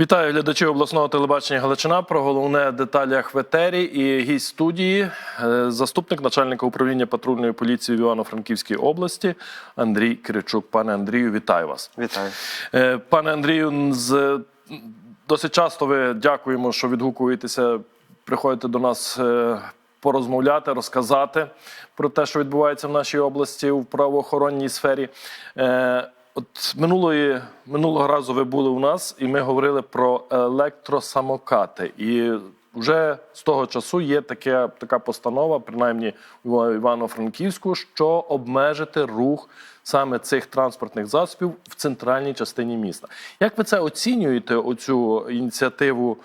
Вітаю глядачів обласного телебачення Галичина про головне деталях в етері і гість студії, е, заступник начальника управління патрульної поліції в Івано-Франківській області Андрій Киричук. Пане Андрію, вітаю вас. Вітаю. Е, Пане Андрію, з досить часто ви дякуємо, що відгукуєтеся, приходите до нас е, порозмовляти, розказати про те, що відбувається в нашій області в правоохоронній сфері. От минулої минулого разу ви були у нас, і ми говорили про електросамокати. І вже з того часу є таке, така постанова, принаймні в Івано-Франківську, що обмежити рух саме цих транспортних засобів в центральній частині міста. Як ви це оцінюєте? Оцю ініціативу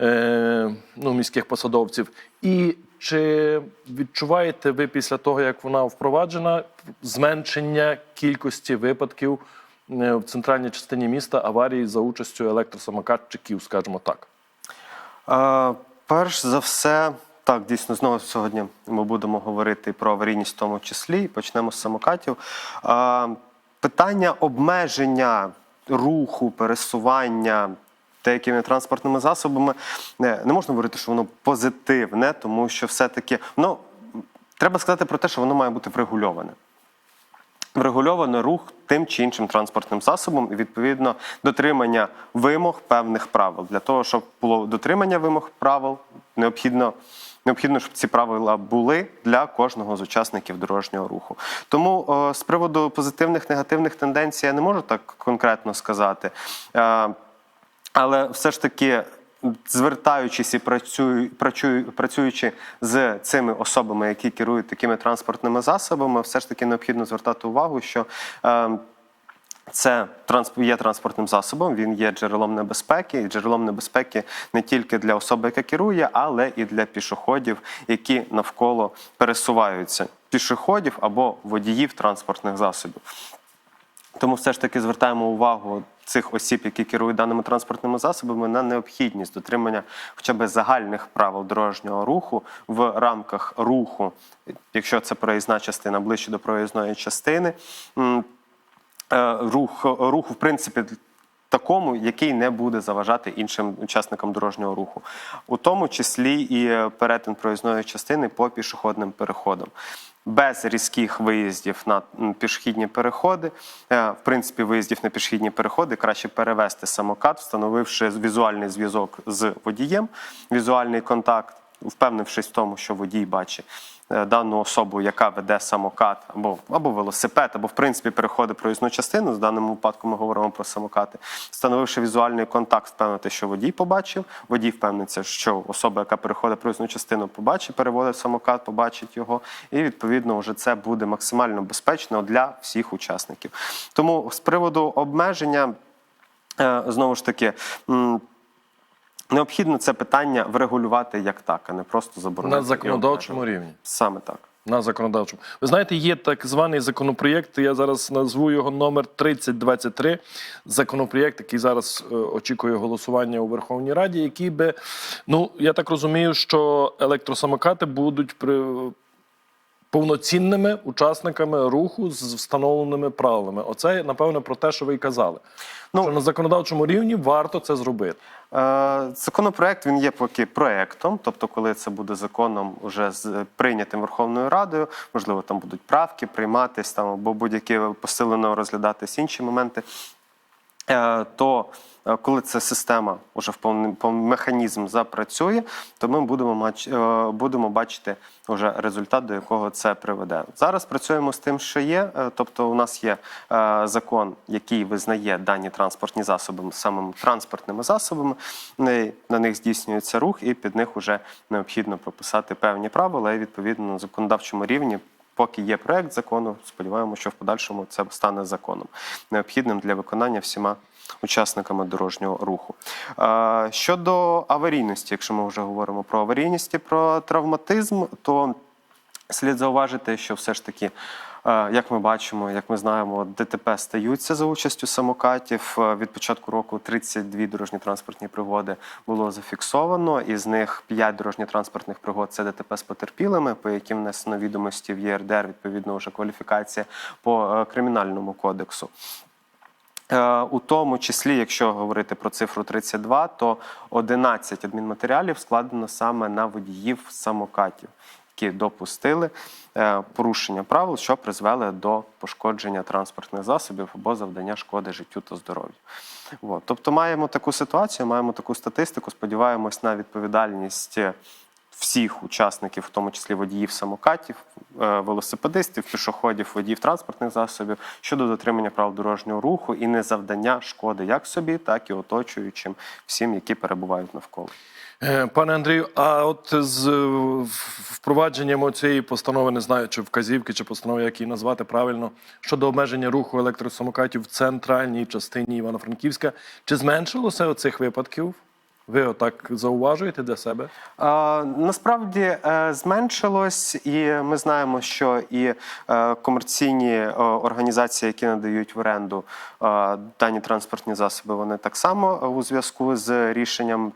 е, ну, міських посадовців? І чи відчуваєте ви після того, як вона впроваджена, зменшення кількості випадків е, в центральній частині міста аварії за участю електросамокатчиків, скажімо так? Е, перш за все, так, дійсно, знову сьогодні ми будемо говорити про аварійність в тому числі. Почнемо з самокатів. Е, питання обмеження руху, пересування. Деякими транспортними засобами не, не можна говорити, що воно позитивне, тому що все-таки ну, треба сказати про те, що воно має бути врегульоване. Врегульований рух тим чи іншим транспортним засобом і відповідно дотримання вимог певних правил. Для того, щоб було дотримання вимог правил, необхідно. Необхідно, щоб ці правила були для кожного з учасників дорожнього руху. Тому о, з приводу позитивних негативних тенденцій я не можу так конкретно сказати. Е, але все ж таки, звертаючись і працюю, працюю, працюючи з цими особами, які керують такими транспортними засобами, все ж таки необхідно звертати увагу, що е, це є транспортним засобом, він є джерелом небезпеки, і джерелом небезпеки не тільки для особи, яка керує, але і для пішоходів, які навколо пересуваються, пішоходів або водіїв транспортних засобів. Тому все ж таки звертаємо увагу цих осіб, які керують даними транспортними засобами, на необхідність дотримання хоча б загальних правил дорожнього руху в рамках руху, якщо це проїзна частина ближче до проїзної частини. е, Рух, руху, в принципі, такому, який не буде заважати іншим учасникам дорожнього руху, у тому числі і перетин проїзної частини по пішохідним переходам. Без різких виїздів на пішхідні переходи, Е, в принципі, виїздів на пішохідні переходи краще перевести самокат, встановивши візуальний зв'язок з водієм, візуальний контакт, впевнившись в тому, що водій бачить дану особу, яка веде самокат або, або велосипед, або в принципі переходить проїзну частину. В даному випадку ми говоримо про самокати, встановивши візуальний контакт, впевнити, що водій побачив. Водій впевниться, що особа, яка переходить проїзну частину, побачить, переводить самокат, побачить його, і відповідно вже це буде максимально безпечно для всіх учасників. Тому з приводу обмеження. Е, Знову ж таки, необхідно це питання врегулювати як так, а не просто заборонити. На законодавчому рівні. Саме так. На законодавчому. Ви знаєте, є так званий законопроєкт, я зараз назву його номер 3023. Законопроєкт, який зараз е, очікує голосування у Верховній Раді, який би, ну, я так розумію, що електросамокати будуть при, повноцінними учасниками руху з встановленими правилами. Оце, напевно, про те, що ви й казали. Ну, що на законодавчому рівні варто це зробити. Е, Законопроект він є поки проектом, тобто, коли це буде законом уже з прийнятим Верховною Радою, можливо, там будуть правки прийматись там або будь-які посилено розглядатись інші моменти. Е, То коли ця система вже в повний пов- механізм запрацює, то ми будемо е, будемо бачити вже результат, до якого це приведе. Зараз працюємо з тим, що є. е, Тобто, у нас є е, закон, який визнає дані транспортні засоби самими транспортними засобами. На них здійснюється рух, і під них вже необхідно прописати певні правила. І відповідно на законодавчому рівні Поки є проект закону, сподіваємося, що в подальшому це стане законом, необхідним для виконання всіма учасниками дорожнього руху. Щодо аварійності, якщо ми вже говоримо про аварійність і про травматизм, то слід зауважити, що все ж таки. Е, Як ми бачимо, як ми знаємо, ДТП стаються за участю самокатів. Е, Від початку року 32 дорожньо-транспортні пригоди було зафіксовано. Із них 5 дорожньо-транспортних пригод це ДТП з потерпілими, по яким внесено відомості в ЄРДР, відповідно вже кваліфікація по е, кримінальному кодексу. У тому числі, якщо говорити про цифру 32, то 11 адмінматеріалів складено саме на водіїв самокатів, які допустили е, порушення правил, що призвели до пошкодження транспортних засобів або завдання шкоди життю та здоров'ю. Тобто маємо таку ситуацію, маємо таку статистику. Сподіваємось на відповідальність всіх учасників, в тому числі водіїв самокатів, е, велосипедистів, пішоходів, водіїв транспортних засобів щодо дотримання правил дорожнього руху і незавдання шкоди як собі, так і оточуючим всім, які перебувають навколо. Е, Пане Андрію, а от з впровадженням цієї постанови, не знаю, чи вказівки, чи постанови, як її назвати правильно, щодо обмеження руху електросамокатів в центральній частині Івано-Франківська, чи зменшилося оцих випадків? Ви отак зауважуєте для себе? Е, Насправді е, зменшилось, і ми знаємо, що і е, комерційні е, організації, які надають в оренду дані транспортні засоби, вони так само у зв'язку з рішенням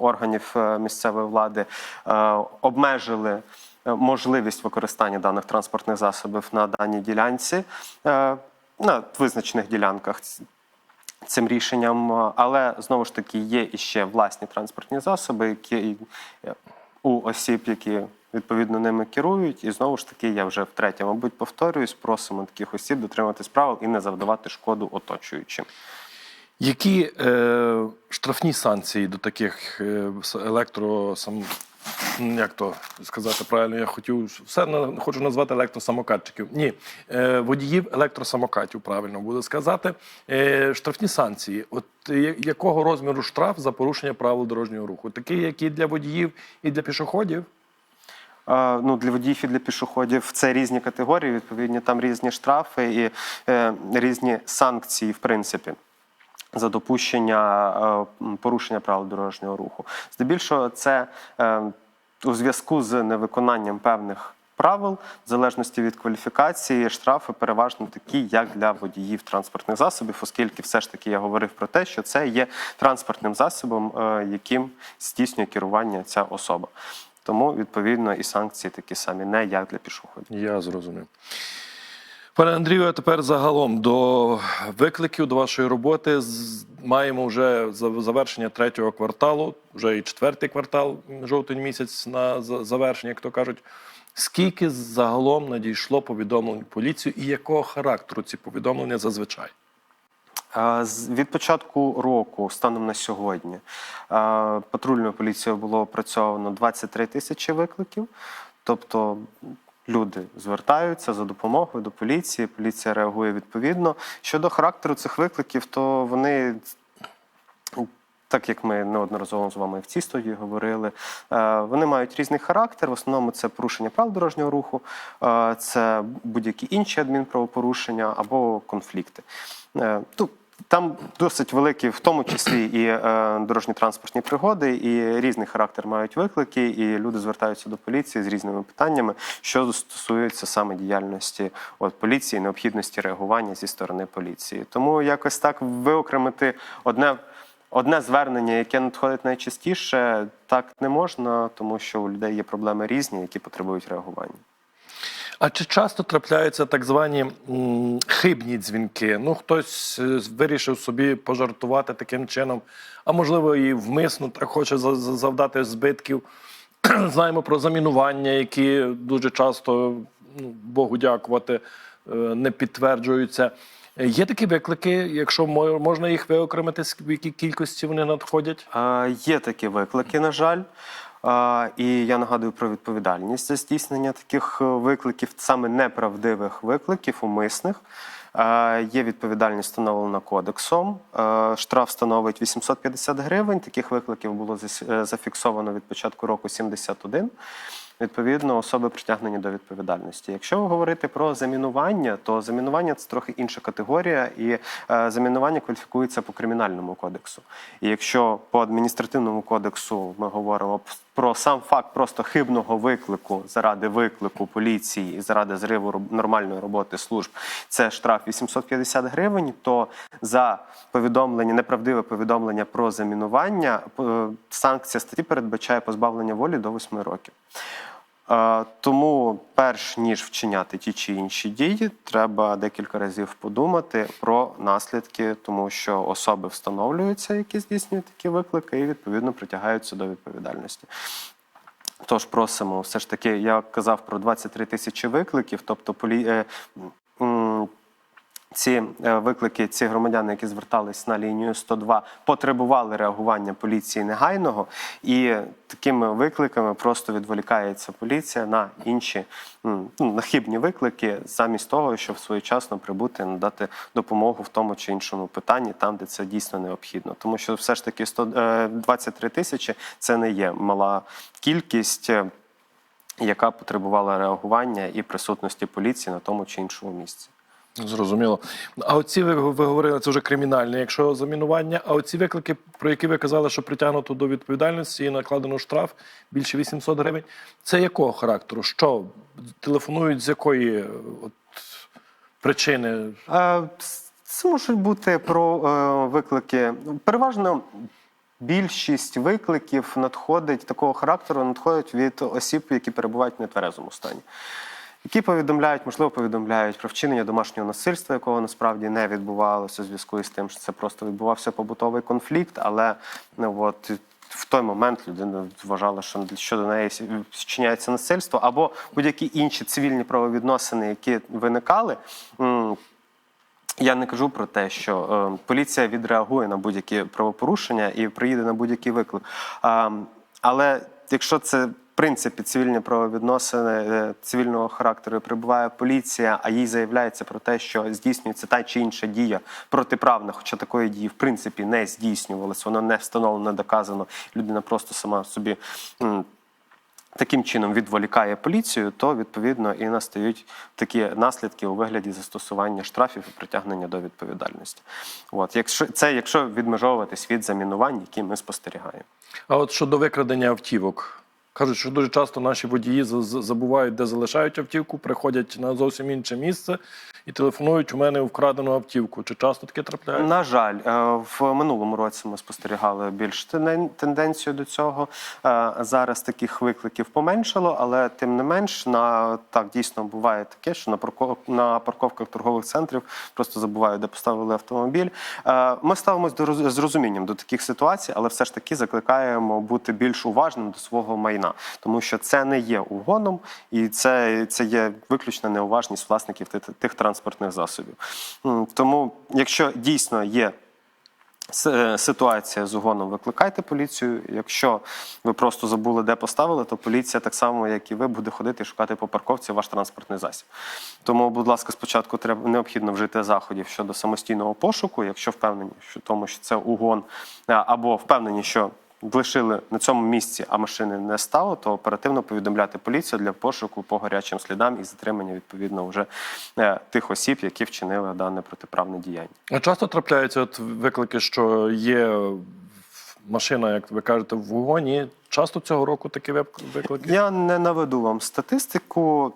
органів місцевої влади обмежили. Можливість використання даних транспортних засобів на даній ділянці на визначених ділянках цим рішенням, але знову ж таки є іще власні транспортні засоби, які е, у осіб, які відповідно ними керують. І знову ж таки, я вже втретє, мабуть, повторююсь, просимо таких осіб дотримуватись правил і не завдавати шкоду оточуючим. Які е, штрафні санкції до таких е, електросам... м, Як то сказати правильно, я хотів все хочу назвати електросамокатчиків. Ні, е, водіїв електросамокатів, правильно буде сказати. Е, штрафні санкції. От я- якого розміру штраф за порушення правил дорожнього руху? Такий, як і для водіїв, і для пішоходів? Е, Ну, для водіїв і для пішоходів це різні категорії. Відповідні там різні штрафи і е, різні санкції, в принципі. За допущення е, порушення правил дорожнього руху. Здебільшого, це е, у зв'язку з невиконанням певних правил, в залежності від кваліфікації, штрафи переважно такі, як для водіїв транспортних засобів, оскільки все ж таки я говорив про те, що це є транспортним засобом, е, яким здійснює керування ця особа. Тому, відповідно, і санкції такі самі, не як для пішоходів. Я зрозумів. Пане Андрію, а тепер загалом до викликів до вашої роботи маємо вже завершення третього кварталу, вже і четвертий квартал, жовтень місяць на завершення, як то кажуть. Скільки загалом надійшло повідомлень поліцію і якого характеру ці повідомлення зазвичай? Від початку року, станом на сьогодні, патрульною поліцією було опрацьовано 23 тисячі викликів. Тобто люди звертаються за допомогою до поліції, поліція реагує відповідно. Щодо характеру цих викликів, то вони. Так як ми неодноразово з вами в цій студії говорили, е, вони мають різний характер. В основному це порушення правил дорожнього руху, е, це будь-які інші адмінправопорушення або конфлікти. Е, ну, Там досить великі, в тому числі і е, дорожньо-транспортні пригоди, і різний характер мають виклики, і люди звертаються до поліції з різними питаннями, що стосується саме діяльності от, поліції, необхідності реагування зі сторони поліції. Тому якось так виокремити одне. Одне звернення, яке надходить найчастіше, так не можна, тому що у людей є проблеми різні, які потребують реагування. А чи часто трапляються так звані м, хибні дзвінки? Ну, хтось е, вирішив собі пожартувати таким чином, а можливо, і вмисно так хоче за- за- завдати збитків. Знаємо про замінування, які дуже часто, ну, Богу дякувати, е, не підтверджуються. Є такі виклики, якщо можна їх виокремити, в якій кількості вони надходять? Є такі виклики, на жаль. І я нагадую про відповідальність за здійснення таких е, викликів, саме неправдивих викликів, умисних. Є відповідальність встановлена кодексом. Е, Штраф становить 850 гривень. Таких викликів було е, зафіксовано від початку року 71. Відповідно, особи притягнені до відповідальності. Якщо говорити про замінування, то замінування це трохи інша категорія, і замінування кваліфікується по кримінальному кодексу. І якщо по адміністративному кодексу ми говоримо про сам факт просто хибного виклику заради виклику поліції і заради зриву нормальної роботи служб, це штраф 850 гривень, то за повідомлення, неправдиве повідомлення про замінування, е, санкція статті передбачає позбавлення волі до 8 років. Е, Тому, перш ніж вчиняти ті чи інші дії, треба декілька разів подумати про наслідки, тому що особи встановлюються, які здійснюють такі виклики, і відповідно притягаються до відповідальності. Тож просимо, все ж таки, я казав про 23 тисячі викликів, тобто полі... ці е, виклики, ці громадяни, які звертались на лінію 102, потребували реагування поліції негайного, і такими викликами просто відволікається поліція на інші ну, на хибні виклики, замість того, щоб своєчасно прибути, надати допомогу в тому чи іншому питанні, там, де це дійсно необхідно. Тому що все ж таки 100, е, 23 тисячі це не є мала кількість. е, Яка потребувала реагування і присутності поліції на тому чи іншому місці. Зрозуміло. А оці ви, ви говорили, це вже кримінальне, якщо замінування. А оці виклики, про які ви казали, що притягнуто до відповідальності і накладено штраф більше 800 гривень. Це якого характеру? Що телефонують з якої е, от, причини? Е, Це можуть бути про е, виклики. Переважно більшість викликів надходить такого характеру, надходять від осіб, які перебувають в нетверезому стані. Які повідомляють, можливо, повідомляють про вчинення домашнього насильства, якого насправді не відбувалося у зв'язку із тим, що це просто відбувався побутовий конфлікт, але ну, от, в той момент людина вважала, що щодо неї вчиняється насильство, або будь-які інші цивільні правовідносини, які виникали. я не кажу про те, що е, поліція відреагує на будь-які правопорушення і приїде на будь-який виклик. Але якщо це принципі цивільні правовідносини е, цивільного характеру прибуває поліція, а їй заявляється про те, що здійснюється та чи інша дія протиправна, хоча такої дії в принципі не здійснювалось, воно не встановлено, доказано. Людина просто сама собі. таким чином відволікає поліцію, то відповідно і настають такі наслідки у вигляді застосування штрафів і притягнення до відповідальності. От якщо це якщо відмежовуватись від замінувань, які ми спостерігаємо. А от щодо викрадення автівок. Кажуть, що дуже часто наші водії за- за- забувають, де залишають автівку, приходять на зовсім інше місце і телефонують у мене вкрадену автівку. Чи часто таке трапляється? На жаль, е, в минулому році ми спостерігали більш тенденцію до цього. Е, Зараз таких викликів поменшало, але тим не менш, на так дійсно буває таке, що на парко- на парковках торгових центрів просто забувають, де поставили автомобіль. Е, Ми ставимося до з розумінням до таких ситуацій, але все ж таки закликаємо бути більш уважним до свого майна, тому що це не є угоном, і це, це є виключна неуважність власників тих, тих транспортних засобів. Тому, якщо дійсно є е, ситуація з угоном, викликайте поліцію. Якщо ви просто забули, де поставили, то поліція так само, як і ви, буде ходити шукати по парковці ваш транспортний засіб. Тому, будь ласка, спочатку треба необхідно вжити заходів щодо самостійного пошуку, якщо впевнені, що тому, що це угон, е, або впевнені, що. Лишили на цьому місці, а машини не стало, то оперативно повідомляти поліцію для пошуку по гарячим слідам і затримання відповідно вже е, тих осіб, які вчинили дане протиправне діяння. А часто трапляються от виклики, що є машина, як ви кажете, в вогоні. Часто цього року такі виклики? Я не наведу вам статистику.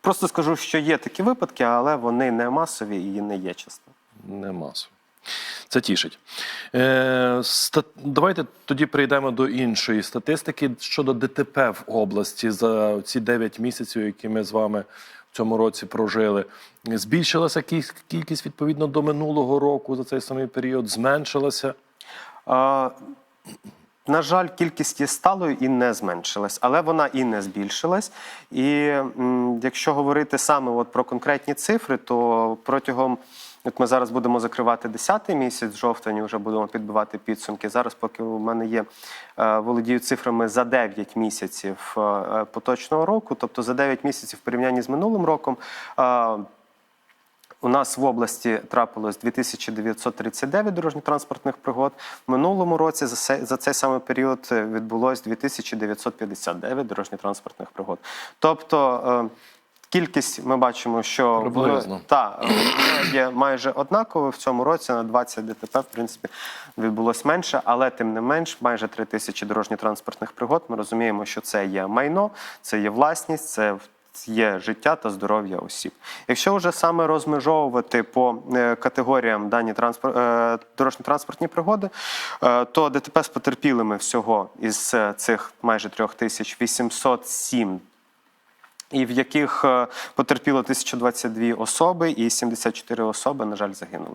Просто скажу, що є такі випадки, але вони не масові і не є часто. Не масово. Це тішить. Е, ста... Давайте тоді перейдемо до іншої статистики щодо ДТП в області за ці 9 місяців, які ми з вами в цьому році прожили. Збільшилася кількість відповідно до минулого року за цей самий період, зменшилася. А, на жаль, кількість є сталою і не зменшилась, але вона і не збільшилась. І якщо говорити саме от про конкретні цифри, то протягом От ми зараз будемо закривати 10-й місяць, жовтень, вже будемо підбивати підсумки. Зараз, поки у мене є, е, володію цифрами за 9 місяців е, поточного року, тобто за 9 місяців в порівнянні з минулим роком. е, у нас в області трапилось 2939 дорожньо-транспортних пригод. В минулому році за цей, самий період е, відбулось 2959 дорожньо-транспортних пригод. Тобто е, кількість ми бачимо, що Приблизно. та, є майже однаково. В цьому році на 20 ДТП, в принципі, відбулось менше, але тим не менш, майже 3 тисячі дорожньо-транспортних пригод. Ми розуміємо, що це є майно, це є власність, це є життя та здоров'я осіб. Якщо вже саме розмежовувати по е, категоріям дані транспорт, е, дорожньо-транспортні пригоди, е, то ДТП з потерпілими всього із цих майже 3807 і в яких е, потерпіло 1022 особи, і 74 особи, на жаль, загинули.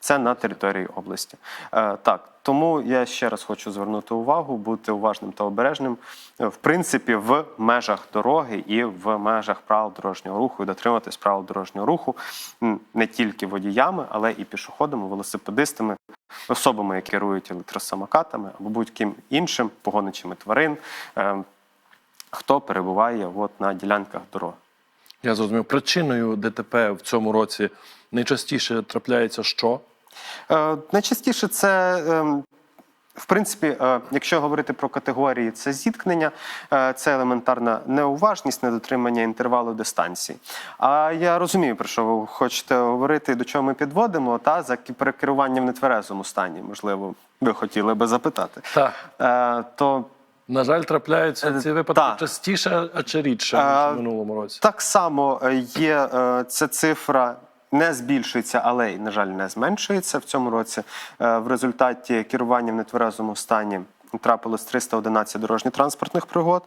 Це на території області. Е, Так, тому я ще раз хочу звернути увагу, бути уважним та обережним, е, в принципі, в межах дороги і в межах правил дорожнього руху, і дотримуватись правил дорожнього руху не тільки водіями, але і пішоходами, велосипедистами, особами, які керують електросамокатами або будь-ким іншим погоничами тварин. Е, Хто перебуває от на ділянках дороги. Я зрозумів. Причиною ДТП в цьому році найчастіше трапляється що? Е, Найчастіше це. ем, В принципі, е, якщо говорити про категорії, це зіткнення, е, це елементарна неуважність, недотримання інтервалу дистанції. А я розумію, про що ви хочете говорити, до чого ми підводимо, та за перекеруванням в нетверезому стані, можливо, ви хотіли би запитати. Так. Е, То На жаль, трапляються ці випадки так. частіше, а чи рідше, ніж в минулому році. Так само е, є е, ця цифра. Не збільшується, але й, на жаль, не зменшується в цьому році. Е, В результаті керування в нетверезому стані трапилось 311 дорожньо-транспортних пригод,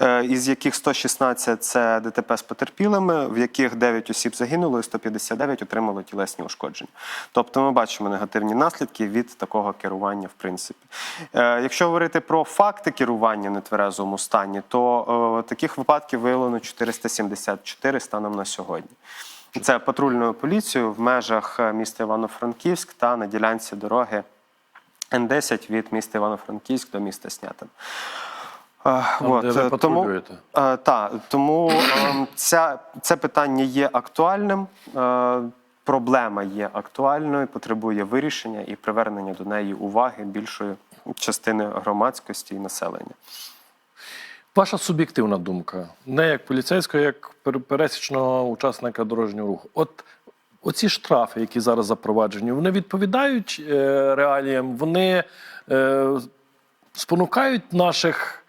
е, із яких 116 – це ДТП з потерпілими, в яких 9 осіб загинуло і 159 отримали тілесні ушкодження. Тобто ми бачимо негативні наслідки від такого керування, в принципі. Е, Якщо говорити про факти керування нетверезому стані, то е, таких випадків виявлено 474 станом на сьогодні. Це патрульною поліцією в межах міста Івано-Франківськ та на ділянці дороги Н10 від міста Івано-Франківськ до міста Снятин. Там, де ви е, тому, е, та, тому е, ця, це питання є актуальним. Е, Проблема є актуальною, потребує вирішення і привернення до неї уваги більшої частини громадськості і населення. Ваша суб'єктивна думка, не як поліцейського, як пер- пересічного учасника дорожнього руху. От оці штрафи, які зараз запроваджені, вони відповідають е, реаліям, вони е, спонукають наших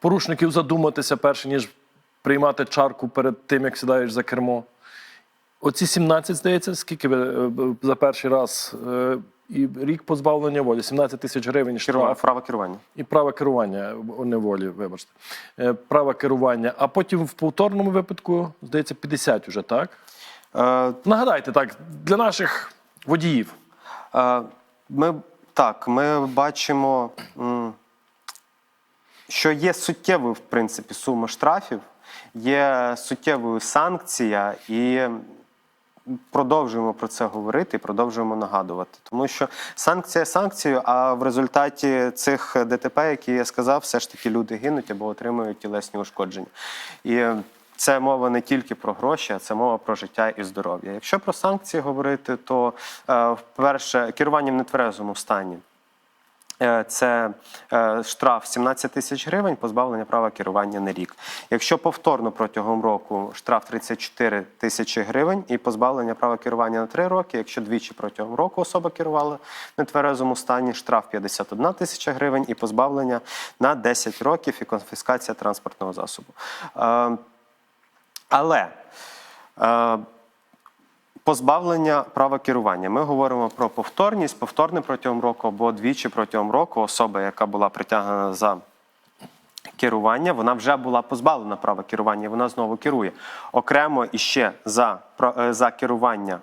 порушників задуматися перше, ніж приймати чарку перед тим, як сідаєш за кермо. Оці 17, здається, скільки ви е, за перший раз і рік позбавлення волі, 17 тисяч гривень штраф право керування. і право керування о, неволі, вибачте. Право керування, а потім в повторному випадку, здається, 50 уже, так? Е, Нагадайте так, для наших водіїв. Е, Ми так, ми бачимо, що є суттєвою, в принципі, сума штрафів, є суттєвою санкція, і продовжуємо про це говорити, продовжуємо нагадувати. Тому що санкція санкцією, а в результаті цих ДТП, які я сказав, все ж таки люди гинуть або отримують тілесні ушкодження. І це мова не тільки про гроші, а це мова про життя і здоров'я. Якщо про санкції говорити, то е, перше керування в нетверезому стані. Е, Це е, штраф 17 тисяч гривень, позбавлення права керування на рік. Якщо повторно протягом року штраф 34 тисячі гривень і позбавлення права керування на 3 роки. Якщо двічі протягом року особа керувала нетверезому стані, штраф 51 тисяча гривень і позбавлення на 10 років і конфіскація транспортного засобу. Але е, Позбавлення права керування. Ми говоримо про повторність, повторне протягом року або двічі протягом року. Особа, яка була притягнена за керування, вона вже була позбавлена права керування, вона знову керує. Окремо іще за, е, за керування,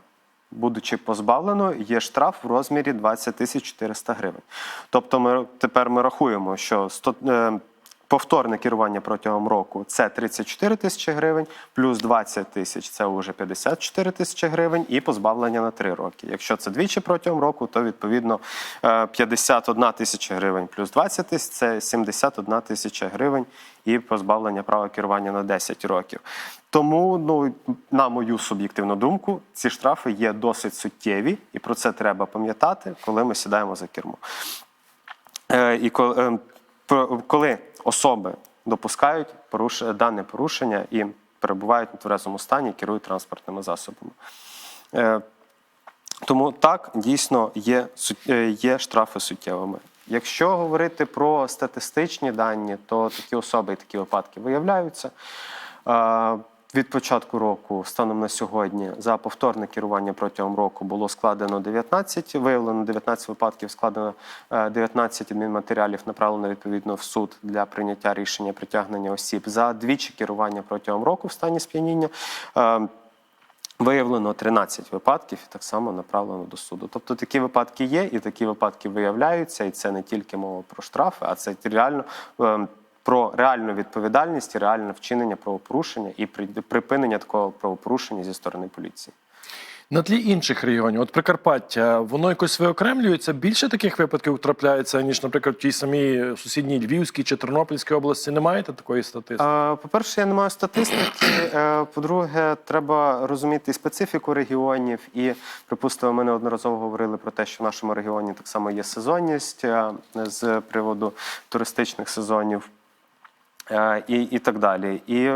будучи позбавленою, є штраф в розмірі 20 тисяч 400 гривень. Тобто ми, тепер ми рахуємо, що 100, е, Повторне керування протягом року це 34 тисячі гривень, плюс 20 тисяч це вже 54 тисячі гривень, і позбавлення на 3 роки. Якщо це двічі протягом року, то відповідно е, 51 тисяча гривень плюс 20 тисяч це 71 тисяча гривень і позбавлення права керування на 10 років. Тому, ну на мою суб'єктивну думку, ці штрафи є досить суттєві, і про це треба пам'ятати, коли ми сідаємо за кермо. Е, І е, про- коли особи допускають поруш... дане порушення і перебувають на тверезому стані, керують транспортними засобами. Е, Тому так, дійсно є, е, є штрафи суттєвими. Якщо говорити про статистичні дані, то такі особи і такі випадки виявляються. Е, від початку року, станом на сьогодні, за повторне керування протягом року було складено 19, виявлено 19 випадків, складено е, 19 адмінматеріалів, направлено відповідно в суд для прийняття рішення притягнення осіб. За двічі керування протягом року в стані сп'яніння. е, Виявлено 13 випадків і так само направлено до суду. Тобто такі випадки є, і такі випадки виявляються, і це не тільки мова про штрафи, а це реально е, про реальну відповідальність і реальне вчинення правопорушення і при- припинення такого правопорушення зі сторони поліції. На тлі інших регіонів, от Прикарпаття, воно якось виокремлюється. Більше таких випадків трапляється, ніж, наприклад, в тій самій сусідній Львівській чи Тернопільській області. Не маєте такої статистики? Е, По-перше, я не маю статистики. Е, По-друге, треба розуміти і специфіку регіонів. І, припустимо, ми неодноразово говорили про те, що в нашому регіоні так само є сезонність е, з приводу туристичних сезонів. Е, І, і так далі. І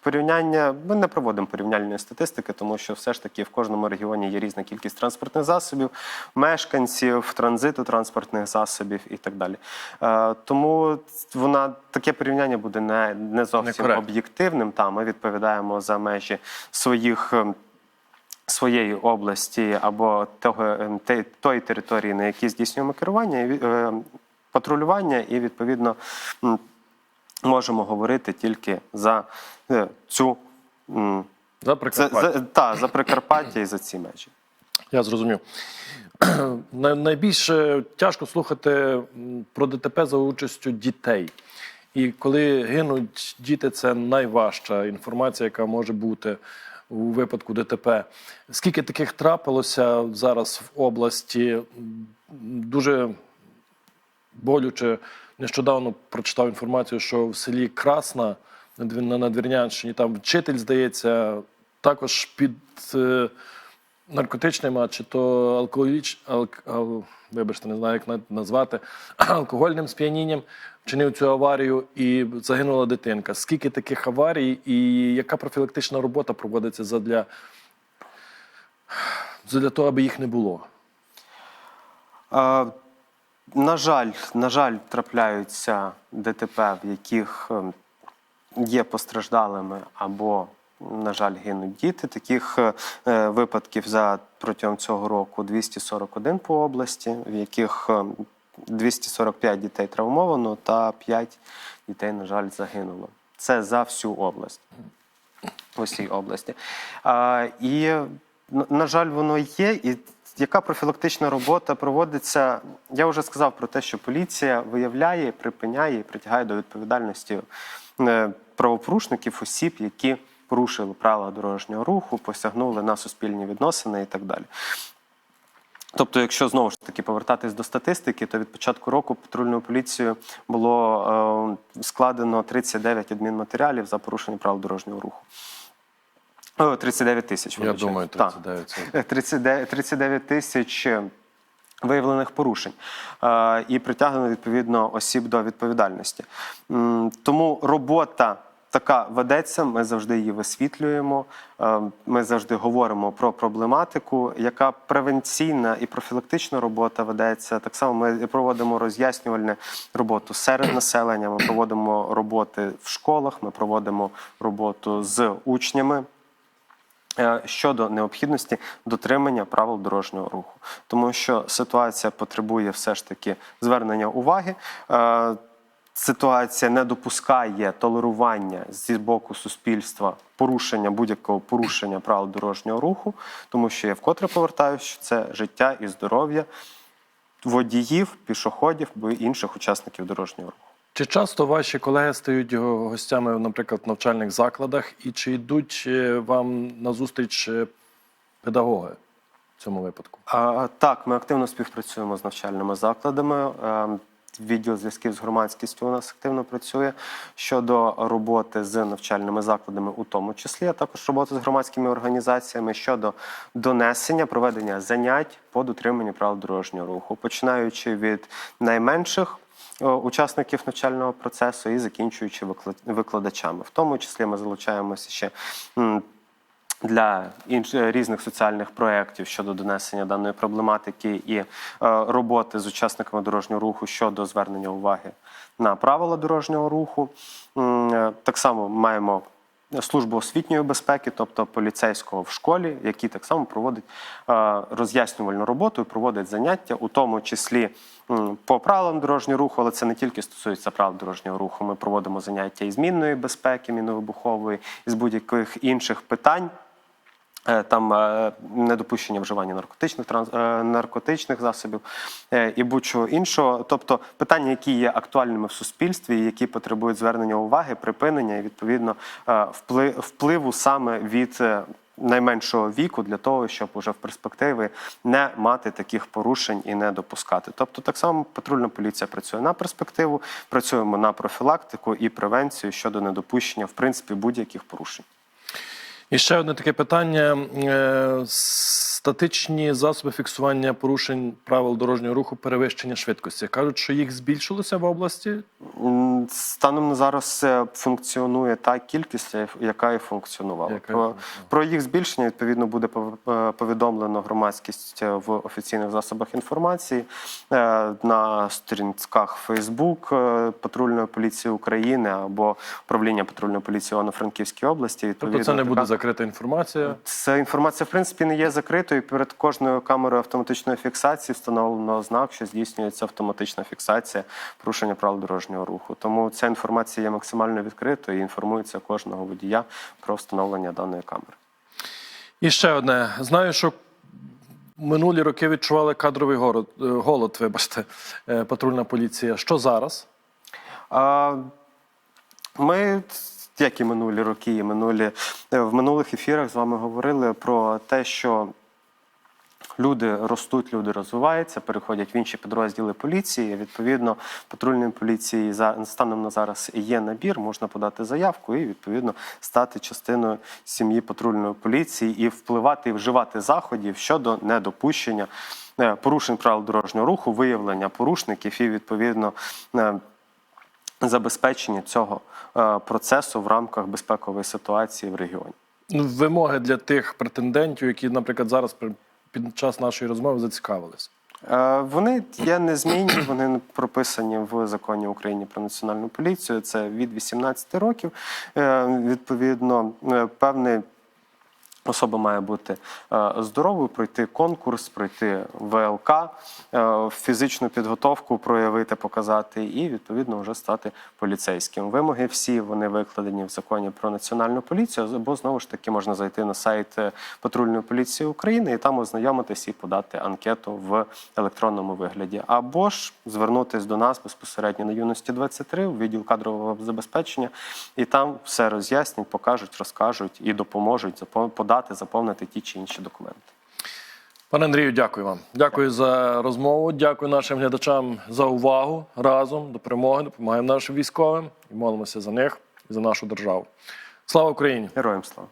порівняння ми не проводимо порівняльної статистики, тому що все ж таки в кожному регіоні є різна кількість транспортних засобів, мешканців, транзиту транспортних засобів і так далі. Е, Тому вона таке порівняння буде не, не зовсім об'єктивним. Та ми відповідаємо за межі своїх. ем, Своєї області або того ем, те- тої території, на якій здійснюємо керування, е, патрулювання, і відповідно можемо говорити тільки за е, цю За за, Прикарпаття. за, та, за Прикарпаття і за ці межі. Я зрозумів. Найбільше тяжко слухати про ДТП за участю дітей. І коли гинуть діти, це найважча інформація, яка може бути у випадку ДТП. Скільки таких трапилося зараз в області? Дуже болюче. Нещодавно прочитав інформацію, що в селі Красна на Дві- Надвірнянщині там вчитель, здається, також під е, наркотичним, а чи то алкоголіч, алк, ал, вибачте, не знаю, як назвати, алкогольним сп'янінням вчинив цю аварію і загинула дитинка. Скільки таких аварій і яка профілактична робота проводиться задля, задля того, аби їх не було? Е, на жаль, на жаль, трапляються ДТП, в яких ем, є постраждалими або, на жаль, гинуть діти. Таких е, е, випадків за протягом цього року 241 по області, в яких ем, 245 дітей травмовано та 5 дітей, на жаль, загинуло. Це за всю область. В усій області. А, і, на жаль, воно є. І яка профілактична робота проводиться? Я вже сказав про те, що поліція виявляє, припиняє і притягає до відповідальності е, правопорушників, осіб, які порушили правила дорожнього руху, посягнули на суспільні відносини і так далі. Тобто, якщо знову ж таки повертатись до статистики, то від початку року патрульною поліцією було е, складено 39 адмінматеріалів за порушення правил дорожнього руху. О, 39 тисяч. Я думаю, 39 це 39, 39 тисяч е, виявлених порушень е, і притягнено відповідно осіб до відповідальності. Тому робота. Така ведеться, ми завжди її висвітлюємо. е, Ми завжди говоримо про проблематику, яка превенційна і профілактична робота ведеться. Так само ми проводимо роз'яснювальну роботу серед населення. Ми проводимо роботи в школах, ми проводимо роботу з учнями щодо необхідності дотримання правил дорожнього руху, тому що ситуація потребує все ж таки звернення уваги. Е, Ситуація не допускає толерування зі боку суспільства порушення будь-якого порушення правил дорожнього руху, тому що я вкотре повертаюся, що це життя і здоров'я водіїв, пішоходів або інших учасників дорожнього руху. Чи часто ваші колеги стають його гостями, наприклад, в навчальних закладах, і чи йдуть е, вам на зустріч е, педагоги в цьому випадку? А, Так, ми активно співпрацюємо з навчальними закладами. Е, Відділ зв'язків з громадськістю у нас активно працює щодо роботи з навчальними закладами, у тому числі, а також роботи з громадськими організаціями щодо донесення, проведення занять по дотриманню правил дорожнього руху, починаючи від найменших учасників навчального процесу і закінчуючи виклад- викладачами. В тому числі ми залучаємося ще. для інш... різних соціальних проєктів щодо донесення даної проблематики і е, роботи з учасниками дорожнього руху щодо звернення уваги на правила дорожнього руху. Е, Так само маємо службу освітньої безпеки, тобто поліцейського в школі, який так само проводить е, роз'яснювальну роботу і проводить заняття, у тому числі по правилам дорожнього руху, але це не тільки стосується правил дорожнього руху. Ми проводимо заняття із мінної безпеки, міновибухової, із будь-яких інших питань. Е, Там е, недопущення вживання наркотичних е, наркотичних засобів і будь-чого іншого. Тобто питання, які є актуальними в суспільстві, які потребують звернення уваги, припинення і відповідно впливу саме від. Найменшого віку для того, щоб уже в перспективі не мати таких порушень і не допускати. Тобто, так само патрульна поліція працює на перспективу, працюємо на профілактику і превенцію щодо недопущення в принципі будь-яких порушень. І ще одне таке питання: Е, статичні засоби фіксування порушень правил дорожнього руху, перевищення швидкості. Кажуть, що їх збільшилося в області. Станом на зараз функціонує та кількість, яка і функціонувала. Яка Про, про їх збільшення відповідно буде е, повідомлено громадськість е, в офіційних засобах інформації на сторінках е, патрульної поліції України або управління патрульної поліції Івано-Франківській області. Відповідно, Тобто це не буде закрита інформація. Ця інформація, в принципі, не є закритою. Перед кожною камерою автоматичної фіксації встановлено знак, що здійснюється автоматична фіксація порушення правил дорожнього руху. Тому ця інформація є максимально відкритою і інформується кожного водія про встановлення даної камери. І ще одне. Знаю, що минулі роки відчували кадровий город, е, голод, вибачте, е, патрульна поліція. Що зараз? А, Ми, як і минулі роки, і минулі е, в минулих ефірах з вами говорили про те, що люди ростуть, люди розвиваються, переходять в інші підрозділи поліції. Відповідно, патрульної поліції за станом на зараз є набір, можна подати заявку і відповідно стати частиною сім'ї патрульної поліції і впливати і вживати заходів щодо недопущення е, порушень правил дорожнього руху, виявлення порушників і відповідно. Забезпечення цього е, процесу в рамках безпекової ситуації в регіоні. Ну, Вимоги для тих претендентів, які, наприклад, зараз під час нашої розмови зацікавилися. Е, Вони є незмінні, вони прописані в законі України про національну поліцію. Це від 18 років. Е, Відповідно, певний. Особа має бути е, здоровою, пройти конкурс, пройти ВЛК, е, фізичну підготовку проявити, показати і відповідно вже стати поліцейським. Вимоги всі вони викладені в законі про національну поліцію. Або знову ж таки можна зайти на сайт е, патрульної поліції України і там ознайомитись і подати анкету в електронному вигляді. Або ж звернутись до нас безпосередньо на юності 23 в відділ кадрового забезпечення, і там все роз'яснять, покажуть, розкажуть і допоможуть запо- подати, заповнити ті чи інші документи. Пане Андрію, дякую вам. Дякую за розмову. Дякую нашим глядачам за увагу. Разом до перемоги. Допомагаємо нашим військовим і молимося за них і за нашу державу. Слава Україні! Героям слава!